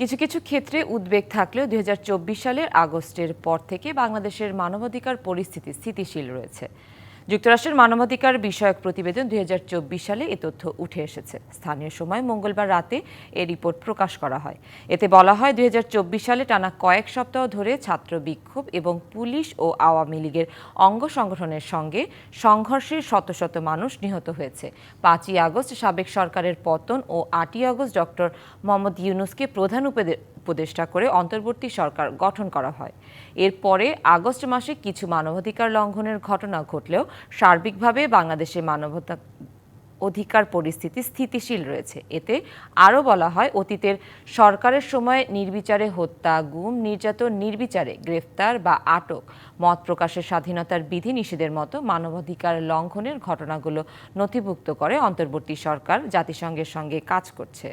কিছু কিছু ক্ষেত্রে উদ্বেগ থাকলেও দুই হাজার চব্বিশ সালের আগস্টের পর থেকে বাংলাদেশের মানবাধিকার পরিস্থিতি স্থিতিশীল রয়েছে। যুক্তরাষ্ট্রের মানবাধিকার বিষয়ক প্রতিবেদন দুই হাজার চব্বিশ সালে এ তথ্য উঠে এসেছে। স্থানীয় সময় মঙ্গলবার রাতে এ রিপোর্ট প্রকাশ করা হয়। এতে বলা হয়, দুই হাজার চব্বিশ সালে টানা কয়েক সপ্তাহ ধরে ছাত্র বিক্ষোভ এবং পুলিশ ও আওয়ামী লীগের অঙ্গ সংগঠনের সঙ্গে সংঘর্ষে শত শত মানুষ নিহত হয়েছে। পাঁচই আগস্ট সাবেক সরকারের পতন ও আটই আগস্ট ডক্টর মোহাম্মদ ইউনুসকে প্রধান উপদে- উপদেষ্টা করে অন্তর্বর্তী সরকার গঠন করা হয়। এরপরে আগস্ট মাসে কিছু মানবাধিকার লঙ্ঘনের ঘটনা ঘটলেও সার্বিকভাবে বাংলাদেশে মানবতা অধিকার পরিস্থিতি স্থিতিশীল রয়েছে। এতে আরও বলা হয়, অতীতের সরকারের সময় নির্বিচারে হত্যা, গুম, নির্যাতন, নির্বিচারে গ্রেফতার বা আটক, মত প্রকাশের স্বাধীনতার বিধি নিষেধের মতো মানবাধিকার লঙ্ঘনের ঘটনাগুলো নথিভুক্ত করে অন্তর্বর্তী সরকার জাতিসংঘের সঙ্গে কাজ করছে।